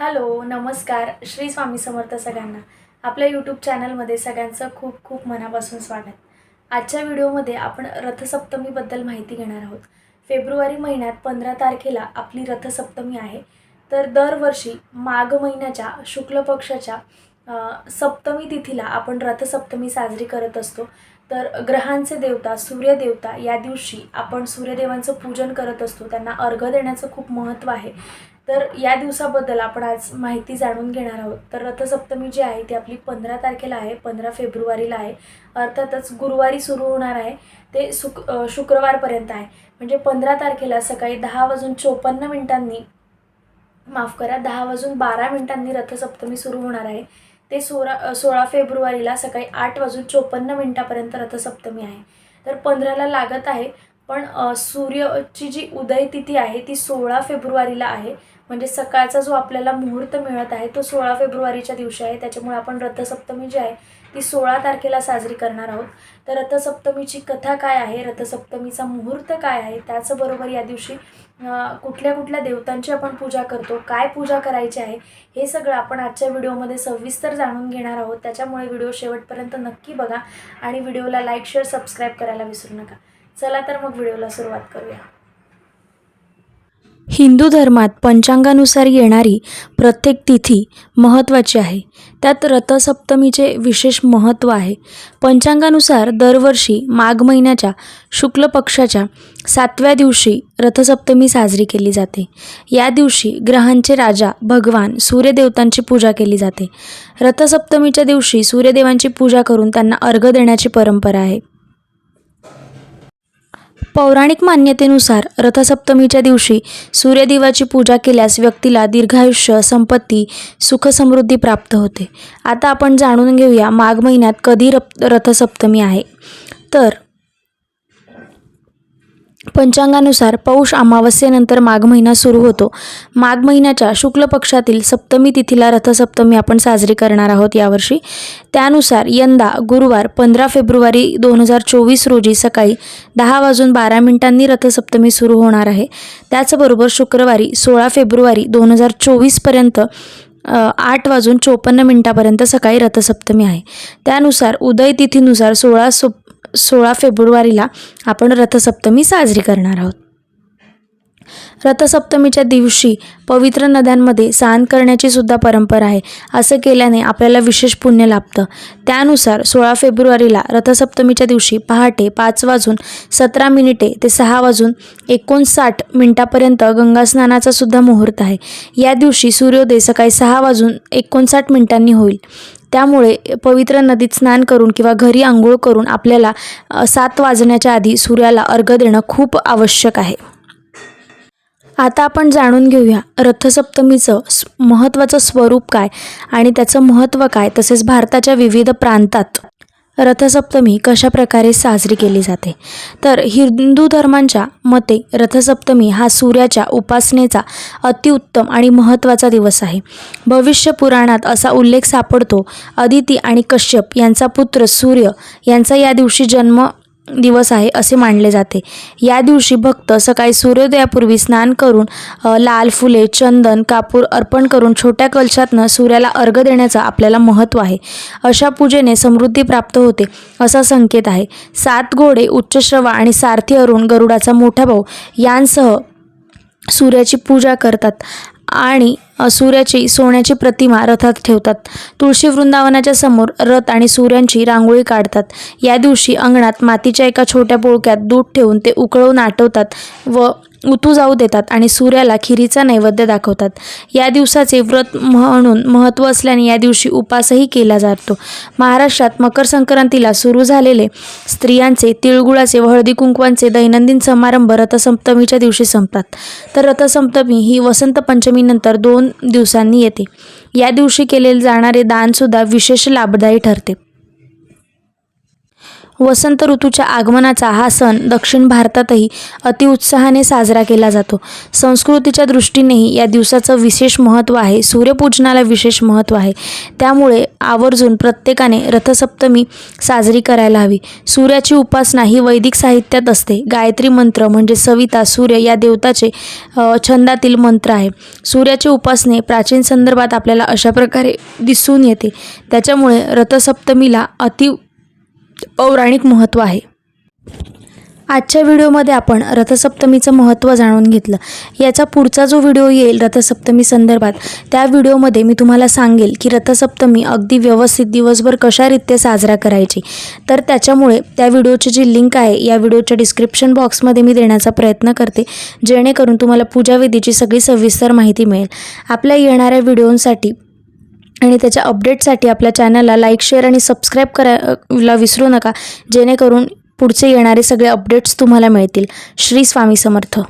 Hello नमस्कार. श्री स्वामी समर्थ सगळ्यांना. आपल्या यूट्यूब चॅनलमध्ये सगळ्यांचं खूप खूप मनापासून स्वागत. आजच्या व्हिडिओमध्ये आपण रथसप्तमीबद्दल माहिती घेणार आहोत. फेब्रुवारी महिन्यात पंधरा तारखेला आपली रथसप्तमी आहे. तर दरवर्षी माघ महिन्याच्या शुक्ल पक्षाच्या सप्तमी तिथीला आपण रथसप्तमी साजरी करत असतो. तर ग्रहांचे देवता सूर्यदेवता या दिवशी आपण सूर्यदेवांचं पूजन करत असतो. त्यांना अर्घ देण्याचं खूप महत्त्व आहे. तर या दिवसाबद्दल आपण आज माहिती जाणून घेणार आहोत. तर रथसप्तमी जी आहे ती आपली पंधरा तारखेला आहे पंधरा फेब्रुवारीला आहे. अर्थातच गुरुवारी सुरू होणार आहे. ते सुक शुक्रवारपर्यंत आहे. म्हणजे पंधरा तारखेला सकाळी दहा वाजून चोपन्न मिनिटांनी माफ करा दहा वाजून बारा मिनिटांनी रथसप्तमी सुरू होणार आहे. ते सोळा सोळा फेब्रुवारीला सकाळी आठ वाजून चोपन्न मिनिटापर्यंत रथसप्तमी आहे. तर पंधराला लागत आहे पण सूर्यची सूर्याची जी उदय तिथी आहे ती सोळा फेब्रुवारीला आहे. म्हणजे सकाळचा जो आपल्याला मुहूर्त मिळत आहे तो सोळा फेब्रुवारीच्या दिवशी आहे. त्याच्यामुळे आपण रथसप्तमी जी आहे ती सोळा तारखेला साजरी करणार आहोत. तर रथसप्तमीची कथा काय आहे? रथसप्तमीचा मुहूर्त काय आहे? त्याचबरोबर या दिवशी कुठल्या कुठल्या देवतांची आपण पूजा करतो? काय पूजा करायची आहे? हे सगळं आपण आजच्या व्हिडिओमध्ये सविस्तर जाणून घेणार आहोत. त्याच्यामुळे व्हिडिओ शेवटपर्यंत नक्की बघा आणि व्हिडिओला लाईक शेअर सबस्क्राईब करायला विसरू नका. चला तर मग व्हिडिओला सुरुवात करूया. हिंदू धर्मात पंचांगानुसार येणारी प्रत्येक तिथी महत्त्वाची आहे. त्यात रथसप्तमीचे विशेष महत्त्व आहे. पंचांगानुसार दरवर्षी माघ महिन्याच्या शुक्ल पक्षाच्या सातव्या दिवशी रथसप्तमी साजरी केली जाते. या दिवशी ग्रहांचे राजा भगवान सूर्यदेवतांची पूजा केली जाते. रथसप्तमीच्या दिवशी सूर्यदेवांची पूजा करून त्यांना अर्घ देण्याची परंपरा आहे. पौराणिक मान्यतेनुसार रथसप्तमीच्या दिवशी सूर्यदेवाची पूजा केल्यास व्यक्तीला दीर्घायुष्य संपत्ती सुखसमृद्धी प्राप्त होते. आता आपण जाणून घेऊया माघ महिन्यात कधी रप रथसप्तमी आहे. तर पंचांगानुसार पौष अमावस्येनंतर माघ महिना सुरू होतो. माघ महिन्याच्या शुक्ल पक्षातील सप्तमी तिथीला रथसप्तमी आपण साजरी करणार आहोत यावर्षी. त्यानुसार यंदा गुरुवार पंधरा फेब्रुवारी दोन हजार चोवीस रोजी सकाळी दहा वाजून बारा मिनिटांनी रथसप्तमी सुरू होणार आहे. त्याचबरोबर शुक्रवारी सोळा फेब्रुवारी दोन हजार चोवीसपर्यंत आठ वाजून चोपन्न मिनिटापर्यंत सकाळी रथसप्तमी आहे. त्यानुसार उदय तिथीनुसार सोळा सो सोळा फेब्रुवारीला आपण रथसप्तमी साजरी करणार आहोत. रथसप्तमीच्या दिवशी पवित्र नद्यांमध्ये स्नान करण्याची सुद्धा परंपरा आहे. असं केल्याने आपल्याला विशेष पुण्य लाभतं. त्यानुसार सोळा फेब्रुवारीला रथसप्तमीच्या दिवशी पहाटे पाच वाजून सतरा मिनिटे ते सहा वाजून एकोणसाठ मिनिटापर्यंत गंगास्नानाचा सुद्धा मुहूर्त आहे. या दिवशी सूर्योदय सकाळी सहा वाजून एकोणसाठ मिनिटांनी होईल. त्यामुळे पवित्र नदीत स्नान करून किंवा घरी आंघोळ करून आपल्याला सात वाजण्याच्या आधी सूर्याला अर्घ देणं खूप आवश्यक आहे. आता आपण जाणून घेऊया रथसप्तमीचं महत्त्वाचं स्वरूप काय आणि त्याचं महत्त्व काय तसेच भारताच्या विविध प्रांतात. रथसप्तमी कशा प्रकारे साजरी केली जाते? तर हिंदू धर्मांच्या मते रथसप्तमी हा सूर्याच्या उपासनेचा अतिउत्तम आणि महत्त्वाचा दिवस आहे. भविष्य पुराणात असा उल्लेख सापडतो अदिती आणि कश्यप यांचा पुत्र सूर्य यांचा या दिवशी जन्म दिवस आहे असे मानले जाते. या दिवशी भक्त सकाळी सूर्योदयापूर्वी स्नान करून लाल फुले चंदन कापूर अर्पण करून छोट्या कलशातनं सूर्याला अर्घ देण्याचं आपल्याला महत्त्व आहे. अशा पूजेने समृद्धी प्राप्त होते असा संकेत आहे. सात घोडे उच्चश्रवा आणि सारथी अरुण गरुडाचा मोठा भाऊ यांसह सूर्याची पूजा करतात आणि सूर्याची सोन्याची प्रतिमा रथात ठेवतात. तुळशी वृंदावनाच्या समोर रथ आणि सूर्यांची रांगोळी काढतात. या दिवशी अंगणात मातीच्या एका छोट्या पोळक्यात दूध ठेवून ते उकळवून आटवतात व उतू जाऊ देतात आणि सूर्याला खिरीचा नैवेद्य दाखवतात. या दिवसाचे व्रत म्हणून महत्त्व असल्याने या दिवशी उपासही केला जातो. महाराष्ट्रात मकर संक्रांतीला सुरू झालेले स्त्रियांचे तिळगुळाचे व हळदी कुंकवांचे दैनंदिन समारंभ रथसप्तमीच्या दिवशी संपतात. तर रथसप्तमी ही वसंत पंचमीनंतर दोन दिवसांनी येते. या दिवशी केले जाणारे दानसुद्धा विशेष लाभदायी ठरते. वसंत ऋतूच्या आगमनाचा हा सण दक्षिण भारतातही अतिउत्साहाने साजरा केला जातो. संस्कृतीच्या दृष्टीनेही या दिवसाचं विशेष महत्त्व आहे. सूर्यपूजनाला विशेष महत्त्व आहे. त्यामुळे आवर्जून प्रत्येकाने रथसप्तमी साजरी करायला हवी. सूर्याची उपासना ही वैदिक साहित्यात असते. गायत्री मंत्र म्हणजे सविता सूर्य या देवताचे छंदातील मंत्र आहे. सूर्याचे उपासने प्राचीन संदर्भात आपल्याला अशा प्रकारे दिसून येते. त्याच्यामुळे रथसप्तमीला अति पौराणिक महत्त्व आहे. आजच्या व्हिडिओमध्ये आपण रथसप्तमीचं महत्त्व जाणून घेतलं. याचा पुढचा जो व्हिडिओ येईल रथसप्तमी संदर्भात त्या व्हिडिओमध्ये मी तुम्हाला सांगेल की रथसप्तमी अगदी व्यवस्थित दिवसभर कशारीत्या साजरा करायची. तर त्याच्यामुळे त्या व्हिडिओची जी लिंक आहे या व्हिडिओच्या डिस्क्रिप्शन बॉक्समध्ये मी देण्याचा प्रयत्न करते जेणेकरून तुम्हाला पूजाविधीची सगळी सविस्तर माहिती मिळेल. आपल्या येणाऱ्या व्हिडिओंसाठी आणि त्याच्या अपडेटसाठी आपल्या चॅनलला लाईक शेअर आणि सबस्क्राईब करायला विसरू नका. जेणेकरून पुढचे येणारे सगळे अपडेट्स तुम्हाला मिळतील. श्री स्वामी समर्थ.